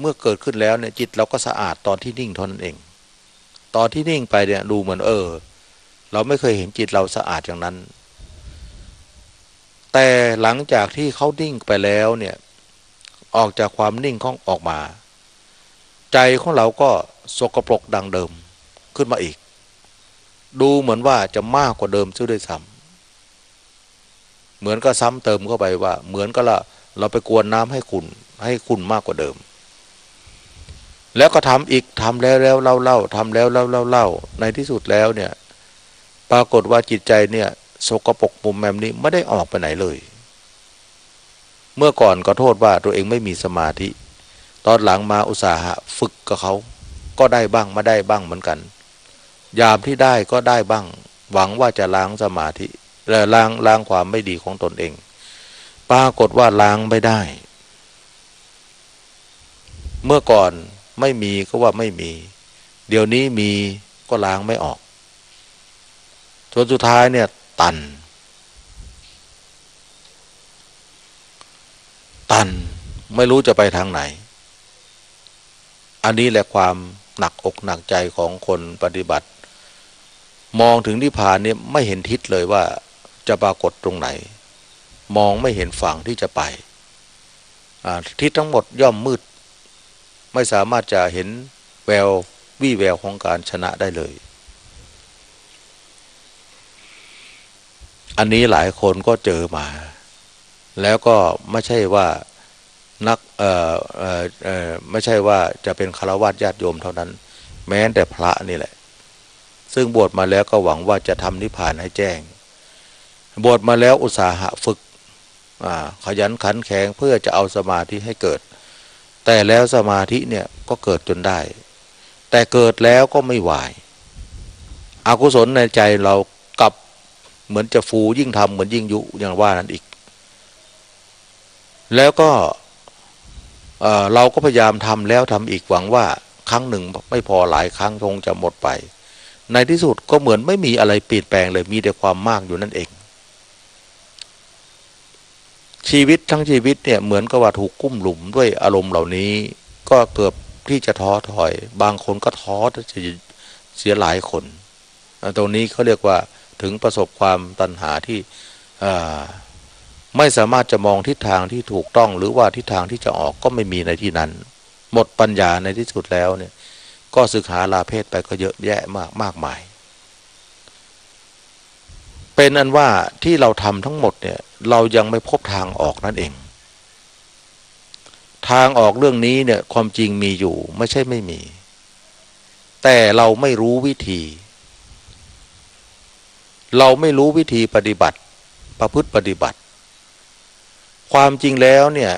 เมื่อเกิดขึ้นแล้วเนี่ยจิตเราก็สะอาดตอนที่นิ่งเท่านั้นเอง ตอนที่นิ่งไปเนี่ยดูเหมือนเออ เราไม่เคยเห็นจิตเราสะอาดอย่างนั้น แต่หลังจากที่เขานิ่งไปแล้วเนี่ยออกจากความนิ่งของออกมา ใจของเราก็สกปรกดังเดิมขึ้นมาอีก ดูเหมือนว่าจะมากกว่าเดิมซะด้วยซ้ำเหมือนก็ซ้ำเติมเข้าไปว่า เหมือนก็ละเราไปกวนน้ำให้ขุนให้ขุนมากกว่าเดิม แล้วก็ทำอีกทำแล้วแล้วเล่าเล่าทำแล้วเล่าเล่าเล่าในที่สุดแล้วเนี่ย ปรากฏว่าจิตใจเนี่ยสกปรกมุมแมมนี้ไม่ได้ออกไปไหนเลย เมื่อก่อนก็โทษว่าตัวเองไม่มีสมาธิ ตอนหลังมาอุตสาหะฝึกกับเขา ก็ได้บ้างไม่ได้บ้างเหมือนกัน ยามที่ได้ก็ได้บ้าง หวังว่าจะล้างสมาธิและล้างล้างความไม่ดีของตนเอง ปรากฏว่าล้างไม่ได้ เมื่อก่อน ไม่มีก็ว่าไม่มี เดี๋ยวนี้มีก็ล้างไม่ออกจนสุดท้ายเนี่ย ตัน ตันไม่รู้จะไปทางไหน อันนี้แหละความหนักอกหนักใจของคนปฏิบัติ มองถึงนิพพานเนี่ยไม่เห็นทิศเลยว่าจะปรากฏตรงไหน มองไม่เห็นฝั่งที่จะไปทิศทั้งหมดย่อมมืด ไม่สามารถจะเห็นแวววี่แววของการชนะได้เลย อันนี้หลายคนก็เจอมา แล้วก็ไม่ใช่ว่านักเอ่อเอ่อเอ่อไม่ใช่ว่าจะเป็นคารวะญาติโยมเท่านั้น แม้แต่พระนี่แหละ ซึ่งบวชมาแล้วก็หวังว่าจะทำนิพพานให้แจ้ง บวชมาแล้วอุตสาหะฝึกขยันขันแข็งเพื่อจะเอาสมาธิให้เกิด แต่แล้วสมาธิเนี่ยก็เกิดจนได้ แต่เกิดแล้วก็ไม่ไหวอกุศลในใจเรากลับเหมือนจะฟูยิ่งทำเหมือนยิ่งยุอย่างว่านั้นอีก แล้วก็เราก็พยายามทำแล้วทำอีกหวังว่าครั้งหนึ่งไม่พอหลายครั้งคงจะหมดไป ในที่สุดก็เหมือนไม่มีอะไรเปลี่ยนแปลงเลยมีแต่ความมากอยู่นั่นเอง ชีวิตทั้งชีวิตเนี่ยเหมือนกับว่าถูกกุ้มหลุมด้วยอารมณ์เหล่านี้ ก็เกือบที่จะท้อถอย บางคนก็ท้อจะเสียหลายคน ตรงนี้เขาเรียกว่าถึงประสบความตัณหาที่ไม่สามารถจะมองทิศทางที่ถูกต้องหรือว่าทิศทางที่จะออกก็ไม่มีในที่นั้น หมดปัญญาในที่สุดแล้วเนี่ย ก็ศึกหาลาเพศไปก็เยอะแยะมากมากมาย เป็นอันว่าที่เราทำทั้งหมดเนี่ยเรายังไม่พบทางออกนั่นเอง ทางออกเรื่องนี้เนี่ยความจริงมีอยู่ไม่ใช่ไม่มี แต่เราไม่รู้วิธี เราไม่รู้วิธีปฏิบัติ ประพฤติปฏิบัติ ความจริงแล้วเนี่ย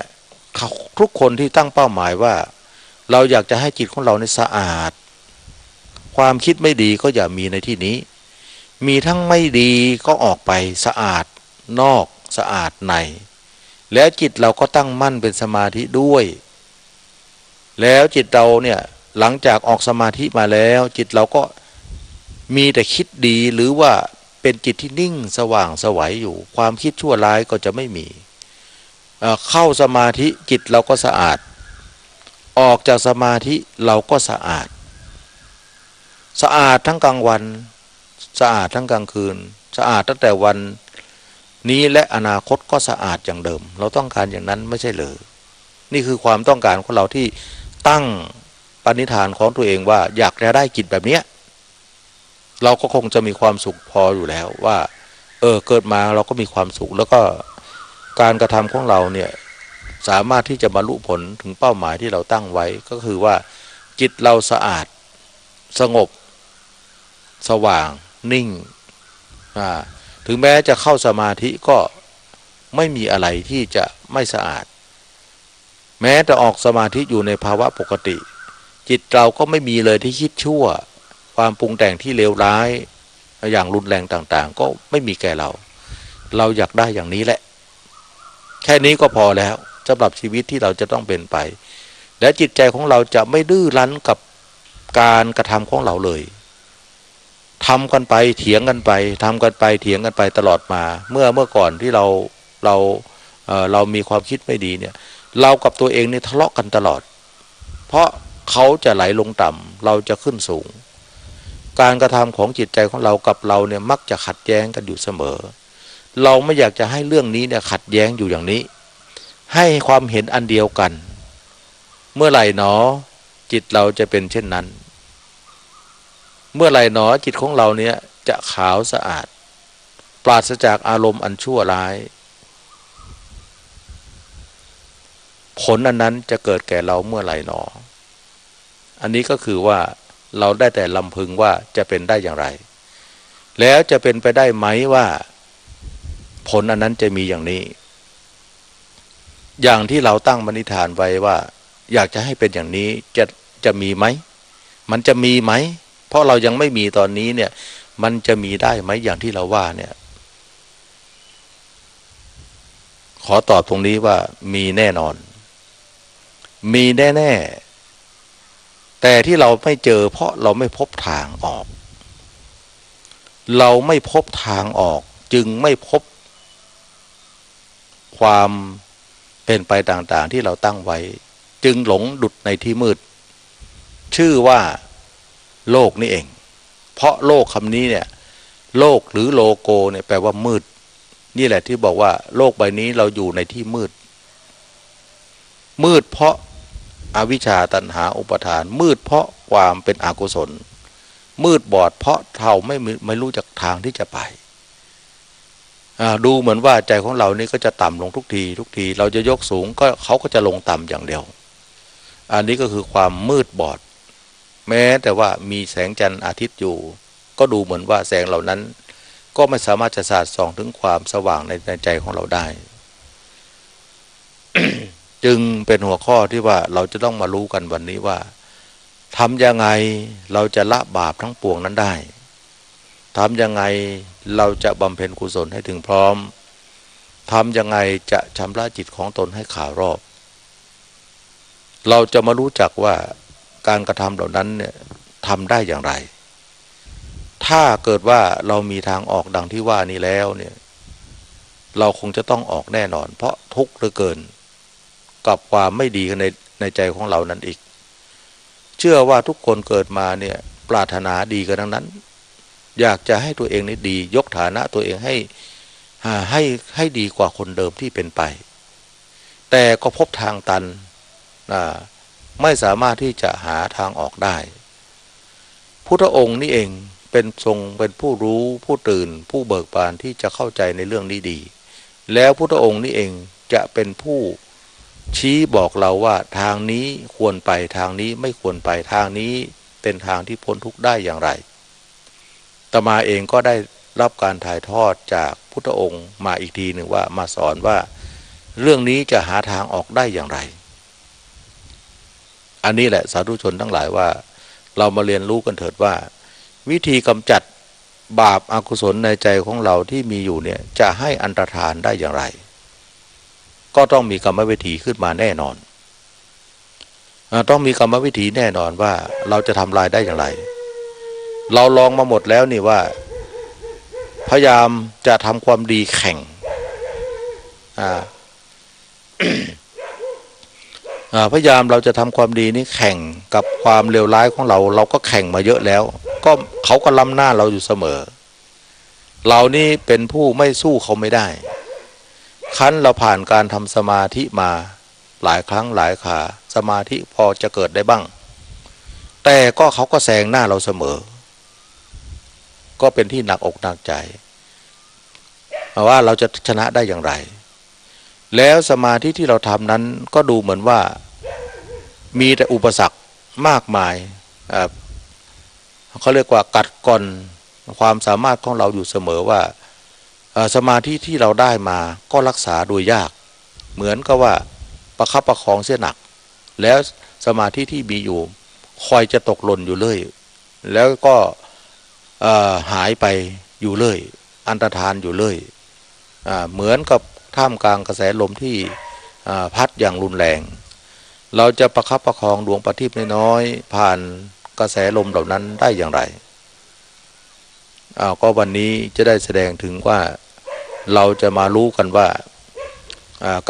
ทุกคนที่ตั้งเป้าหมายว่า เราอยากจะให้จิตของเราในสะอาด ความคิดไม่ดีก็อย่ามีในที่นี้ มีทั้งไม่ดีก็ออกไปสะอาดนอกสะอาดใน แล้วจิตเราก็ตั้งมั่นเป็นสมาธิด้วย แล้วจิตเราเนี่ยหลังจากออกสมาธิมาแล้ว จิตเราก็มีแต่คิดดีหรือว่าเป็นจิตที่นิ่งสว่างสวัยอยู่ ความคิดชั่วร้ายก็จะไม่มี เข้าสมาธิจิตเราก็สะอาด ออกจากสมาธิเราก็สะอาด สะอาดทั้งกลางวัน สะอาดทั้งกลางคืน สะอาดตั้งแต่วันนี้และอนาคตก็สะอาดอย่างเดิม เราต้องการอย่างนั้นไม่ใช่เลยนี่คือความต้องการของเราที่ตั้งปณิธานของตัวเองว่าอยากจะได้จิตแบบเนี้ยเราก็คงจะมีความสุขพออยู่แล้วว่า เออเกิดมาเราก็มีความสุข แล้วก็การกระทำของเราเนี่ยสามารถที่จะบรรลุผลถึงเป้าหมายที่เราตั้งไว้ก็คือว่าจิตเราสะอาดสงบ สว่าง นิ่งถึงแม้จะเข้าสมาธิก็ไม่มีอะไรที่จะไม่สะอาด แม้แต่ออกสมาธิอยู่ในภาวะปกติ จิตเราก็ไม่มีเลยที่คิดชั่ว ความปรุงแต่งที่เลวร้าย อย่างรุนแรงต่างๆ ก็ไม่มีแก่เรา เราอยากได้อย่างนี้แหละ แค่นี้ก็พอแล้วสำหรับชีวิตที่เราจะต้องเป็นไป และจิตใจของเราจะไม่ดื้อรั้นกับการกระทำของเราเลย ทำกันไปเถียงกันไปทำกันไปเถียงกันไปตลอดมา เมื่อเมื่อก่อนที่เราเราเเรามีความคิดไม่ดีเนี่ย เรากับตัวเองเนี่ยทะเลาะกันตลอด เพราะเขาจะไหลลงต่ำเราจะขึ้นสูง การกระทำของจิตใจของเรากับเราเนี่ยมักจะขัดแย้งกันอยู่เสมอ เราไม่อยากจะให้เรื่องนี้เนี่ยขัดแย้งอยู่อย่างนี้ ให้ความเห็นอันเดียวกัน เมื่อไหร่หนอจิตเราจะเป็นเช่นนั้น เมื่อไรหนอจิตของเราเนี่ยจะขาวสะอาด ปราศจากอารมณ์อันชั่วร้าย ผลอันนั้นจะเกิดแก่เราเมื่อไรหนอ อันนี้ก็คือว่าเราได้แต่ลำพึงว่าจะเป็นได้อย่างไร แล้วจะเป็นไปได้ไหมว่า ผลอันนั้นจะมีอย่างนี้ อย่างที่เราตั้งมณิธานไว้ว่า อยากจะให้เป็นอย่างนี้จะจะมีไหม มันจะมีไหม เพราะเรายังไม่มีตอนนี้เนี่ย มันจะมีได้ไหมอย่างที่เราว่าเนี่ย ขอตอบตรงนี้ว่ามีแน่นอน มีแน่ ๆ แต่ที่เราไม่เจอ เพราะเราไม่พบทางออก เราไม่พบทางออก จึงไม่พบ ความเป็นไปต่างๆที่เราตั้งไว้ จึงหลงดุดในที่มืด ชื่อว่า โลกนี่เอง เพราะโลกคำนี้เนี่ย โลกหรือโลโกเนี่ยแปลว่ามืด นี่แหละที่บอกว่า โลกใบนี้เราอยู่ในที่มืด มืดเพราะอาวิชชาตันหาอุปทาน มืดเพราะความเป็นอกุศล มืดบอดเพราะเราไม่ไม่รู้จักทางที่จะไปดูเหมือนว่าใจของเรานี่ก็จะต่ำลงทุกที ทุกที เราจะยกสูงก็เขาก็จะลงต่ำอย่างเดียว อันนี้ก็คือความมืดบอด แม้แต่ว่ามีแสงจันทร์อาทิตย์อยู่ ก็ดูเหมือนว่าแสงเหล่านั้น ก็ไม่สามารถจะสาดส่องถึงความสว่างในใจของเราได้ จึงเป็นหัวข้อที่ว่าเราจะต้องมารู้กันวันนี้ว่าทำยังไงเราจะละบาปทั้งปวงนั้นได้ทำยังไงเราจะบำเพ็ญกุศลให้ถึงพร้อมทำยังไงจะชำระจิตของตนให้ขาวรอบ เราจะมารู้จักว่า การกระทำเหล่านั้นเนี่ยทำได้อย่างไร ถ้าเกิดว่าเรามีทางออกดังที่ว่านี้แล้วเนี่ย เราคงจะต้องออกแน่นอน เพราะทุกข์เหลือเกิน กับความไม่ดีในในใจของเรานั้นอีก เชื่อว่าทุกคนเกิดมาเนี่ย ปรารถนาดีกันทั้งนั้น อยากจะให้ตัวเองนี่ดี ยกฐานะตัวเองให้ให้ให้ดีกว่าคนเดิมที่เป็นไป แต่ก็พบทางตันอ่า ไม่สามารถที่จะหาทางออกได้ พุทธองค์นี่เองเป็นทรงเป็นผู้รู้ผู้ตื่น ผู้เบิกบานที่จะเข้าใจในเรื่องนี้ดี แล้วพุทธองค์นี่เองจะเป็นผู้ชี้บอกเราว่าทางนี้ควรไปทางนี้ไม่ควรไปทางนี้เป็นทางที่พ้นทุกข์ได้อย่างไรตมาเองก็ได้รับการถ่ายทอดจากพุทธองค์มาอีกทีหนึ่งว่ามาสอนว่า เรื่องนี้จะหาทางออกได้อย่างไร อันนี้แหละสาธุชนทั้งหลายว่า เรามาเรียนรู้กันเถิดว่า วิธีกำจัดบาปอากุศลในใจของเราที่มีอยู่เนี่ยจะให้อันตรธานได้อย่างไร ก็ต้องมีกรรมวิธีขึ้นมาแน่นอน ต้องมีกรรมวิธีแน่นอนว่าเราจะทำลายได้อย่างไร เราลองมาหมดแล้วนี่ว่า พยายามจะทำความดีแข่งอ่า พยายามเราจะทำความดีนี้แข่งกับความเลวร้ายของเรา เราก็แข่งมาเยอะแล้ว ก็เขาก็ล้ำหน้าเราอยู่เสมอ เรานี่เป็นผู้ไม่สู้เขาไม่ได้ คั้นเราผ่านการทำสมาธิมาหลายครั้งหลายขาสมาธิพอจะเกิดได้บ้าง แต่ก็เขาก็แซงหน้าเราเสมอ ก็เป็นที่หนักอกหนักใจว่าเราจะชนะได้อย่างไร แล้วสมาธิที่เราทำนั้นก็ดูเหมือนว่ามีแต่อุปสรรคมากมายเขาเรียกว่ากัดกร่อนความสามารถของเราอยู่เสมอว่าสมาธิที่เราได้มาก็รักษาโดยยาก เหมือนกับว่าประคับประคองเสียหนัก แล้วสมาธิที่มีอยู่คอยจะตกหล่นอยู่เลย แล้วก็หายไปอยู่เลย อันตรธานอยู่เลยเหมือนกับ ท่ามกลางกระแสลมที่พัดอย่างรุนแรง เราจะประคับประคองดวงประทีปน้อยๆผ่านกระแสลมเหล่านั้นได้อย่างไรอาก็วันนี้จะได้แสดงถึงว่าเราจะมารู้กันว่า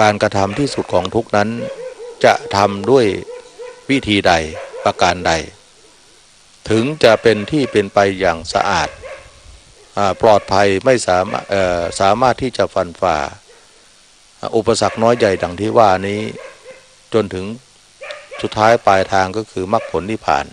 การกระทำที่สุดของทุกนั้น จะทำด้วยวิธีใดประการใด ถึงจะเป็นที่เป็นไปอย่างสะอาดอาปลอดภัยไม่สามารถสามารถที่จะฟันฝ่า อุปสรรคน้อยใหญ่ดังที่ว่านี้ จนถึงสุดท้ายปลายทางก็คือมรรคผลนิพพาน